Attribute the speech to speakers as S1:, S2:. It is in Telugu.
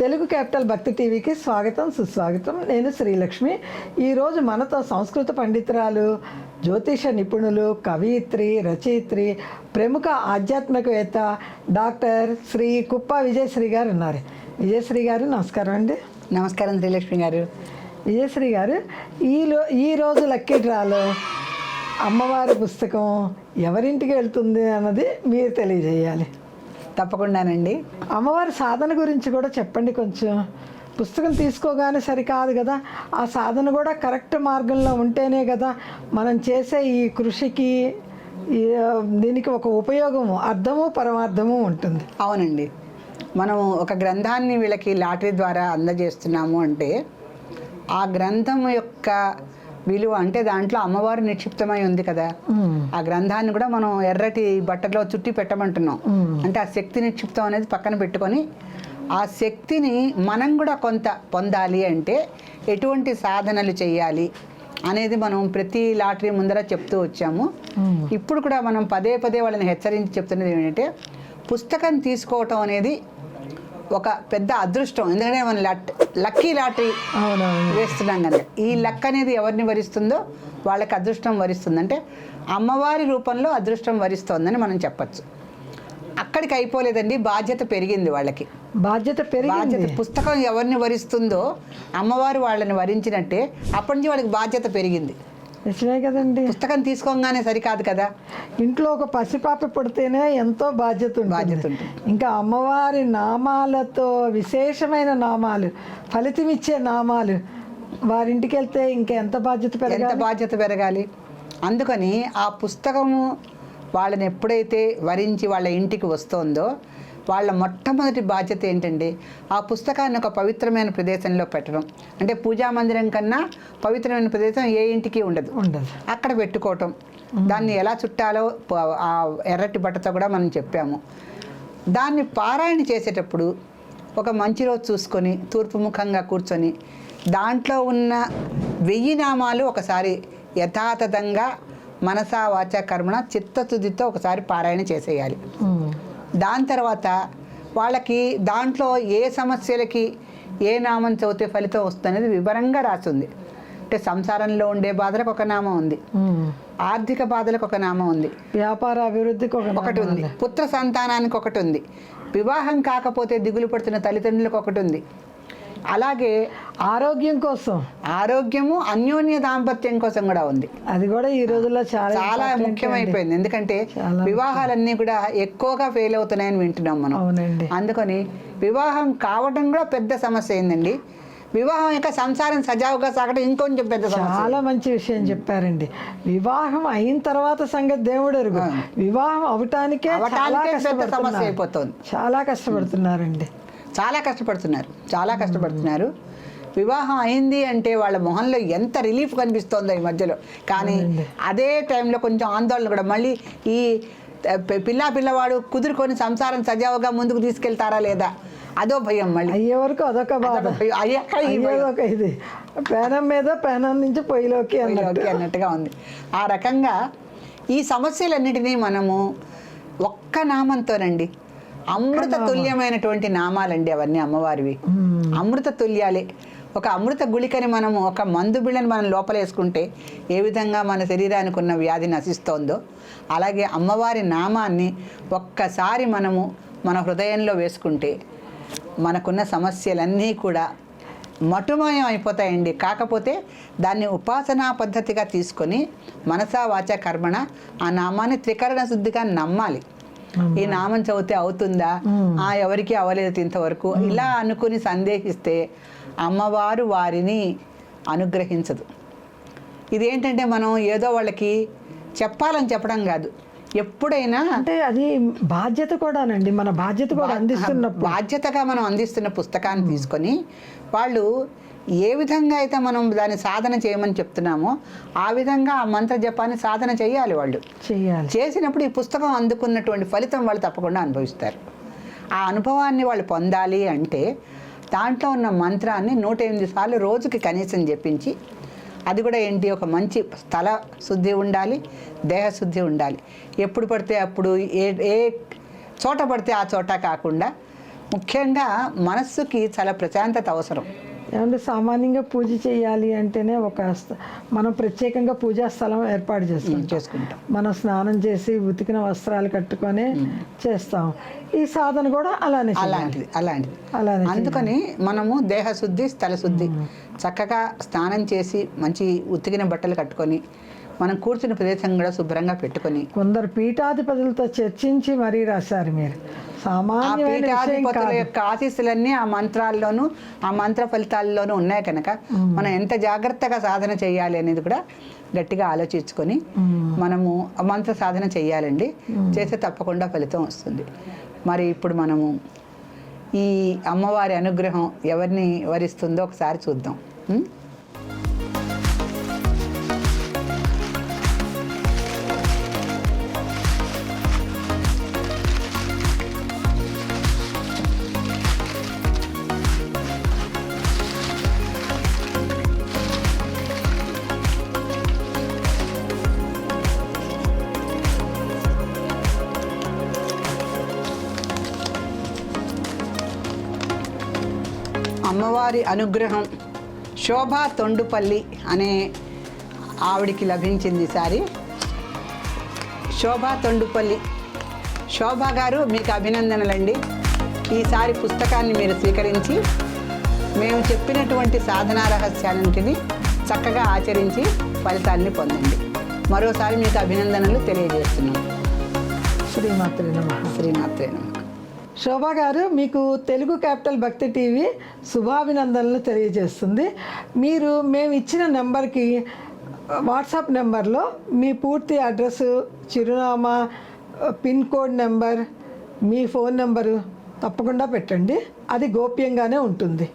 S1: తెలుగు క్యాపిటల్ భక్తి టీవీకి స్వాగతం సుస్వాగతం. నేను శ్రీలక్ష్మి. ఈరోజు మనతో సంస్కృత పండితురాలు జ్యోతిష నిపుణులు కవయిత్రి రచయిత్రి ప్రముఖ ఆధ్యాత్మికవేత్త డాక్టర్ శ్రీ కుప్ప విజయశ్రీ గారు ఉన్నారు. విజయశ్రీ గారు నమస్కారం అండి.
S2: నమస్కారం శ్రీలక్ష్మి గారు.
S1: విజయశ్రీ గారు ఈ లో ఈ రోజు లక్కీ డ్రాలో అమ్మవారి పుస్తకం ఎవరింటికి వెళ్తుంది అన్నది మీరు తెలియజేయాలి.
S2: తప్పకుండానండి.
S1: అమ్మవారి సాధన గురించి కూడా చెప్పండి కొంచెం. పుస్తకం తీసుకోగానే సరికాదు కదా. ఆ సాధన కూడా కరెక్ట్ మార్గంలో ఉంటేనే కదా మనం చేసే ఈ కృషికి దీనికి ఒక ఉపయోగము అర్థము పరమార్థము ఉంటుంది.
S2: అవునండి. మనం ఒక గ్రంథాన్ని వీళ్ళకి లాటరీ ద్వారా అందజేస్తున్నాము అంటే ఆ గ్రంథం యొక్క విలువ అంటే దాంట్లో అమ్మవారు నిక్షిప్తమై ఉంది కదా. ఆ గ్రంథాన్ని కూడా మనం ఎర్రటి బట్టలో చుట్టి పెట్టమంటున్నాం. అంటే ఆ శక్తి నిక్షిప్తం అనేది పక్కన పెట్టుకొని ఆ శక్తిని మనం కూడా కొంత పొందాలి అంటే ఎటువంటి సాధనలు చేయాలి అనేది మనం ప్రతి లాటరీ ముందర చెప్తూ వచ్చాము. ఇప్పుడు కూడా మనం పదే పదే వాళ్ళని హెచ్చరించి చెప్తున్నది ఏంటంటే పుస్తకం తీసుకోవటం అనేది ఒక పెద్ద అదృష్టం. ఎందుకంటే మనం లట్ లక్కీ లాటరీ వేస్తున్నాం కనుక ఈ లక్ అనేది ఎవరిని వరిస్తుందో వాళ్ళకి అదృష్టం వరిస్తుంది. అంటే అమ్మవారి రూపంలో అదృష్టం వరిస్తోందని మనం చెప్పచ్చు. అక్కడికి అయిపోలేదండి బాధ్యత పెరిగింది వాళ్ళకి.
S1: బాధ్యత పెరిగింది.
S2: బాధ్యత పుస్తకం ఎవరిని వరిస్తుందో అమ్మవారు వాళ్ళని వరించినట్టే అప్పటి నుంచి వాళ్ళకి బాధ్యత పెరిగింది.
S1: నిజమే కదండి.
S2: పుస్తకం తీసుకోగానే సరికాదు కదా.
S1: ఇంట్లో ఒక పసిపాప పుడితేనే ఎంతో బాధ్యత
S2: బాధ్యత.
S1: ఇంకా అమ్మవారి నామాలతో విశేషమైన నామాలు ఫలితమిచ్చే నామాలు వారింటికి వెళ్తే ఇంకా ఎంత బాధ్యత
S2: ఎంత
S1: పెరగాలి?
S2: బాధ్యత పెరగాలి? అందుకని ఆ పుస్తకము వాళ్ళని ఎప్పుడైతే వరించి వాళ్ళ ఇంటికి వస్తోందో వాళ్ళ మొట్టమొదటి బాధ్యత ఏంటంటే ఆ పుస్తకాన్ని ఒక పవిత్రమైన ప్రదేశంలో పెట్టడం. అంటే పూజా మందిరం కన్నా పవిత్రమైన ప్రదేశం ఏ ఇంటికి ఉండదు.
S1: ఉండదు.
S2: అక్కడ పెట్టుకోవటం. దాన్ని ఎలా చుట్టాలో ఆ ఎర్రటి బట్టతో కూడా మనం చెప్పాము. దాన్ని పారాయణ చేసేటప్పుడు ఒక మంచి రోజు చూసుకొని తూర్పు ముఖంగా కూర్చొని దాంట్లో ఉన్న వెయ్యి నామాలు ఒకసారి యథాతథంగా మనసా వాచ కర్మణ చిత్తశుద్ధితో ఒకసారి పారాయణ చేసేయాలి. దాని తర్వాత వాళ్ళకి దాంట్లో ఏ సమస్యలకి ఏ నామం చదివితే ఫలితం వస్తుంది అనేది వివరంగా రాసింది. అంటే సంసారంలో ఉండే బాధలకు ఒక నామం ఉంది. ఆర్థిక బాధలకు ఒక నామం ఉంది.
S1: వ్యాపార అభివృద్ధికి ఒక
S2: ఒకటి ఉంది. పుత్ర సంతానానికి ఒకటి ఉంది. వివాహం కాకపోతే దిగులు పడుతున్న తల్లిదండ్రులకు ఒకటి ఉంది. అలాగే
S1: ఆరోగ్యం కోసం.
S2: ఆరోగ్యము అన్యోన్య దాంపత్యం కోసం కూడా ఉంది.
S1: అది కూడా ఈ రోజుల్లో చాలా
S2: చాలా ముఖ్యమైపోయింది. ఎందుకంటే వివాహాలన్నీ కూడా ఎక్కువగా ఫెయిల్ అవుతున్నాయని వింటున్నాం మనం.
S1: అవునండి.
S2: అందుకని వివాహం కావడం కూడా పెద్ద సమస్య అయిందండి. వివాహం యొక్క సంసారం సజావుగా సాగడం ఇంకొంచెం పెద్ద సమస్య
S1: చాలా మంచి విషయం చెప్పారండి. వివాహం అయిన తర్వాత సంగతి దేవుడు వివాహం అవటానికే
S2: పెద్ద సమస్య అయిపోతుంది.
S1: చాలా కష్టపడుతున్నారండి.
S2: చాలా కష్టపడుతున్నారు. చాలా కష్టపడుతున్నారు. వివాహం అయింది అంటే వాళ్ళ మొహంలో ఎంత రిలీఫ్ కనిపిస్తోందో ఈ మధ్యలో. కానీ అదే టైంలో కొంచెం ఆందోళన కూడా. మళ్ళీ ఈ పిల్లా పిల్లవాడు కుదురుకొని సంసారం సజావుగా ముందుకు తీసుకెళ్తారా లేదా? అదో భయం మళ్ళీ.
S1: అయ్యే వరకు అదొక బాధ.
S2: అయ్యాక
S1: ఇది. పేనం మీద పేనం నుంచి పొయ్యిలోకి అన్నట్టు.
S2: అన్నట్టుగా ఉంది. ఆ రకంగా ఈ సమస్యలన్నిటినీ మనము ఒక్క నామంతోనండి అమృత తుల్యమైనటువంటి నామాలండి అవన్నీ అమ్మవారివి. అమృత తుల్యాలే ఒక అమృత గుళికని మనము ఒక మందు బిళ్ళని మనం లోపలేసుకుంటే ఏ విధంగా మన శరీరానికి ఉన్న వ్యాధి నశిస్తోందో అలాగే అమ్మవారి నామాన్ని ఒక్కసారి మనము మన హృదయంలో వేసుకుంటే మనకున్న సమస్యలన్నీ కూడా మటుమయం అయిపోతాయండి. కాకపోతే దాన్ని ఉపాసనా పద్ధతిగా తీసుకొని మనసా వాచ కర్మణ ఆ నామాన్ని త్రికరణ శుద్ధిగా నమ్మాలి. ఈ నామం చదివితే అవుతుందా? ఆ ఎవరికి అవ్వలేదు ఇంతవరకు. ఇలా అనుకుని సందేహిస్తే అమ్మవారు వారిని అనుగ్రహించదు. ఇదేంటంటే మనం ఏదో వాళ్ళకి చెప్పాలని చెప్పడం కాదు. ఎప్పుడైనా
S1: అంటే అది బాధ్యత కూడానండి. మన బాధ్యత కూడా అందిస్తున్నప్పుడు.
S2: బాధ్యతగా మనం అందిస్తున్న పుస్తకాన్ని తీసుకొని వాళ్ళు ఏ విధంగా అయితే మనం దాన్ని సాధన చేయమని చెప్తున్నామో ఆ విధంగా ఆ మంత్ర జపాన్ని సాధన చేయాలి వాళ్ళు.
S1: చెయ్యాలి
S2: చేసినప్పుడు ఈ పుస్తకం అందుకున్నటువంటి ఫలితం వాళ్ళు తప్పకుండా అనుభవిస్తారు. ఆ అనుభవాన్ని వాళ్ళు పొందాలి అంటే దాంట్లో ఉన్న మంత్రాన్ని నూట ఎనిమిది సార్లు రోజుకి కనీసం జపించి అది కూడా ఏంటి? ఒక మంచి స్థల శుద్ధి ఉండాలి దేహ శుద్ధి ఉండాలి. ఎప్పుడు పడితే అప్పుడు ఏ ఏ చోట పడితే ఆ చోట కాకుండా ముఖ్యంగా మనస్సుకి చాలా ప్రశాంతత అవసరం.
S1: ఏమంటే సామాన్యంగా పూజ చేయాలి అంటేనే ఒక మనం ప్రత్యేకంగా పూజా స్థలం ఏర్పాటు చేస్తాం
S2: చేసుకుంటాం.
S1: మనం స్నానం చేసి ఉతికిన వస్త్రాలు కట్టుకొని చేస్తాం. ఈ సాధన కూడా అలానే.
S2: అలాంటిది అలాంటిది.
S1: అలానే
S2: అందుకని మనము దేహశుద్ధి స్థలశుద్ధి చక్కగా స్నానం చేసి మంచి ఉతికిన బట్టలు కట్టుకొని మనం కూర్చున్న ప్రదేశం కూడా శుభ్రంగా పెట్టుకొని.
S1: కొందరు పీఠాధిపతులతో చర్చించి మరీ రాశారు మీరు.
S2: పీఠాధిపతుల యొక్క ఆశీస్సులన్నీ ఆ మంత్రాల్లోనూ ఆ మంత్ర ఫలితాల్లోనూ ఉన్నాయి కనుక. మనం ఎంత జాగ్రత్తగా సాధన చేయాలి అనేది కూడా గట్టిగా ఆలోచించుకొని మనము మంత్ర సాధన చేయాలండి. చేస్తే తప్పకుండా ఫలితం వస్తుంది. మరి ఇప్పుడు మనము ఈ అమ్మవారి అనుగ్రహం ఎవరిని వరిస్తుందో ఒకసారి చూద్దాం. అమ్మవారి అనుగ్రహం శోభా తొండుపల్లి అనే ఆవిడికి లభించింది ఈసారి శోభా తొండుపల్లి. శోభా గారు మీకు అభినందనలండి. ఈసారి పుస్తకాన్ని మీరు స్వీకరించి మేము చెప్పినటువంటి సాధనా రహస్యాలన్నింటినీ చక్కగా ఆచరించి ఫలితాన్ని పొందండి. మరోసారి మీకు అభినందనలు తెలియజేస్తున్నాం.
S1: శ్రీమాత్రి నమః.
S2: శ్రీమాత్రే నమః.
S1: శోభా గారు మీకు తెలుగు క్యాపిటల్ భక్తి టీవీ శుభాభినందనలు తెలియజేస్తుంది. మీరు మేము ఇచ్చిన నెంబర్కి వాట్సాప్ నెంబర్లో మీ పూర్తి అడ్రస్ చిరునామా పిన్ కోడ్ నెంబర్ మీ ఫోన్ నెంబరు తప్పకుండా పెట్టండి. అది గోప్యంగానే ఉంటుంది.